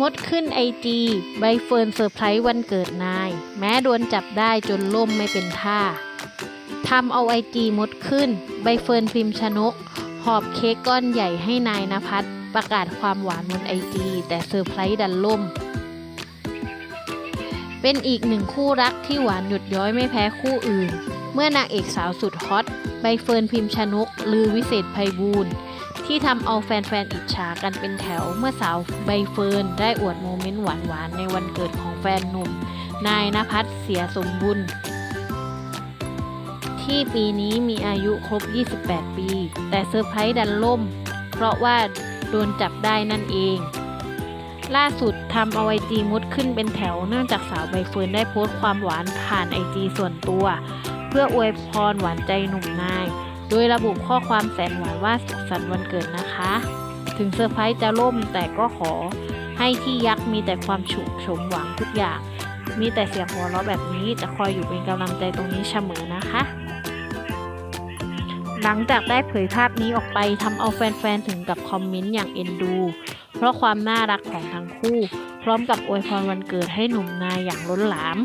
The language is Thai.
มดขึ้นไอจีใบเฟิร์นเซอร์ไพรส์วันเกิดนาย แม้โดนจับได้จนล่มไม่เป็นท่าทำเอาไอจีมดขึ้น ใบเฟิร์นพิมพ์ชนก หอบเค้กก้อนใหญ่ให้นายนภัสประกาศความหวานบนไอจีแต่เซอร์ไพรส์ดันล่ม เป็นอีกหนึ่งคู่รักที่หวานหยุดย้อยไม่แพ้คู่อื่น เมื่อนางเอกสาวสุดฮอตใบเฟิร์นพิมพ์ชนก ลือวิเศษไพบูลย์ ที่ทำเอาแฟนๆอิจฉากันเป็นแถว เมื่อสาวใบเฟิร์นได้อวดโมเมนต์หวานๆในวันเกิดของแฟนหนุ่ม นายนภัสเสียสมบุญที่ปีนี้มีอายุครบ 28 ปี แต่เซอร์ไพรส์ดันล่ม เพราะว่าโดนจับได้นั่นเอง ล่าสุดทำเอาไอจีมุดขึ้นเป็นแถวเนื่องจากสาวใบเฟิร์นได้โพสต์ความหวานผ่านไอจีส่วนตัว เพื่ออวยพรหวานใจหนุ่มนาย โดยระบุข้อความแสนหวานว่าสุขสันต์วันเกิดนะคะ ถึงเซอร์ไพรส์จะล่มแต่ก็ขอให้ที่ยักษ์มีแต่ความฉุกฉมหวังทุกอย่าง มีแต่เสียงหัวเราะแบบนี้จะคอยอยู่เป็นกำลังใจตรงนี้เสมอนะคะ หลังจากได้เผยภาพนี้ออกไปทำเอาแฟนๆถึงกับคอมเมนต์อย่างเอ็นดู เพราะความน่ารักของทั้งคู่ พร้อมกับอวยพรวันเกิดให้หนุ่มนายอย่างล้นหลาม